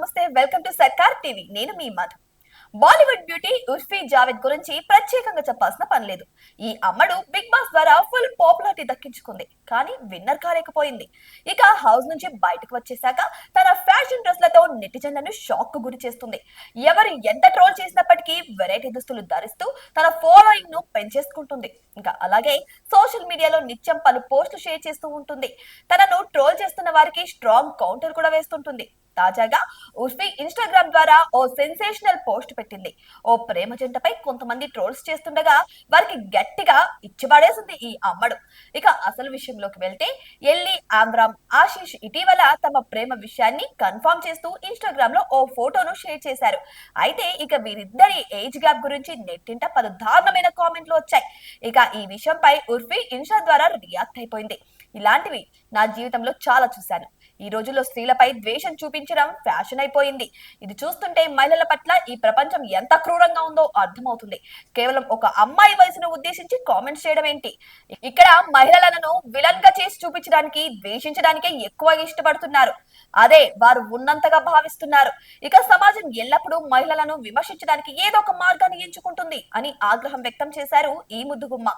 నమస్తే welcome to Sarkar TV. నేను మీ మధు బాలీవుడ్ బ్యూటీ ఉర్ఫీ జావేద్ గురించి ప్రత్యేకంగా చెప్పాల్సిన పని లేదు. ఈ అమ్మడు బిగ్ బాస్ ద్వారా ఫుల్ పాపులారిటీ దక్కించుకుంది. కానీ విన్నర్ కాలేకపోయింది. ఇక హౌస్ నుంచి బయటకు వచ్చేసాక తన ఫ్యాషన్ డ్రెస్లతో నెటిజన్లను షాక్కు గురి చేస్తుంది. ఎవరు ఎంత ట్రోల్ చేసినప్పటికీ వెరైటీ దుస్తులు ధరిస్తూ తన ఫాలోయింగ్ను పెంచేసుకుంటుంది. ఇంకా అలాగే సోషల్ మీడియాలో నిత్యం పలు పోస్టులు షేర్ చేస్తూ ఉంటుంది. తనను ట్రోల్ చేస్తున్న వారికి స్ట్రాంగ్ కౌంటర్ కూడా వేస్తుంటుంది. తాజాగా ఉర్ఫీ ఇన్స్టాగ్రామ్ ద్వారా ఓ సెన్సేషనల్ పోస్ట్ పెట్టింది. ఓ ప్రేమ జంటపై కొంతమంది ట్రోల్స్ చేస్తుండగా వారికి గట్టిగా ఇచ్చిపడేసింది ఈ అమ్మడు. ఇక అసలు విషయంలోకి వెళ్తే ఎల్లి ఆమ్రామ్ ఆశీష్ ఇటీవల తమ ప్రేమ విషయాన్ని కన్ఫర్మ్ చేస్తూ ఇన్స్టాగ్రామ్లో ఓ ఫోటోను షేర్ చేశారు. అయితే ఇక వీరిద్దరి ఏజ్ గ్యాప్ గురించి నెట్టింట పలు దారుణమైన కామెంట్లు వచ్చాయి. ఇక ఈ విషయంపై ఉర్ఫీ ఇన్స్టా ద్వారా రియాక్ట్ అయిపోయింది. ఇలాంటివి నా జీవితంలో చాలా చూశాను. ఈ రోజుల్లో స్త్రీలపై ద్వేషం చూపించడం ఫ్యాషన్ అయిపోయింది. ఇది చూస్తుంటే మహిళల పట్ల ఈ ప్రపంచం ఎంత క్రూరంగా ఉందో అర్థమవుతుంది. కేవలం ఒక అమ్మాయి వయసును ఉద్దేశించి కామెంట్స్ చేయడం ఏంటి? ఇక్కడ మహిళలను విలన్గా చేసి చూపించడానికి ద్వేషించడానికే ఎక్కువ ఇష్టపడుతున్నారు. అదే వారు ఉన్నంతగా భావిస్తున్నారు. ఇక సమాజం ఎల్లప్పుడూ మహిళలను విమర్శించడానికి ఏదో ఒక మార్గాన్ని ఎంచుకుంటుంది అని ఆగ్రహం వ్యక్తం చేశారు ఈ ముద్దుగుమ్మ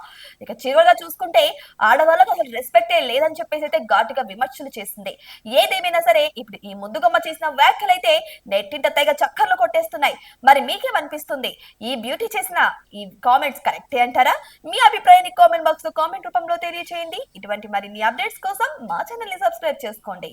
ఇక చివరిగా చూసుకుంటే ఆడవాళ్ళకు అసలు రెస్పెక్టే లేదని చెప్పేసి అయితే ఘాటుగా విమర్శలు చేసింది. ఏదేమైనా సరే ఇప్పుడు ఈ ముద్దుగుమ్మ చేసిన వ్యాఖ్యలైతే నెట్టింట తెగ చక్కర్లు కొట్టేస్తున్నాయి. మరి మీకేమనిపిస్తుంది? ఈ బ్యూటీ చేసిన ఈ కామెంట్స్ కరెక్టే అంటారా? మీ అభిప్రాయాన్ని కామెంట్ బాక్స్లో కామెంట్ రూపంలో తెలియజేయండి ఇటువంటి మరిన్ని అప్డేట్స్ కోసం మా ఛానల్ని సబ్స్క్రైబ్ చేసుకోండి.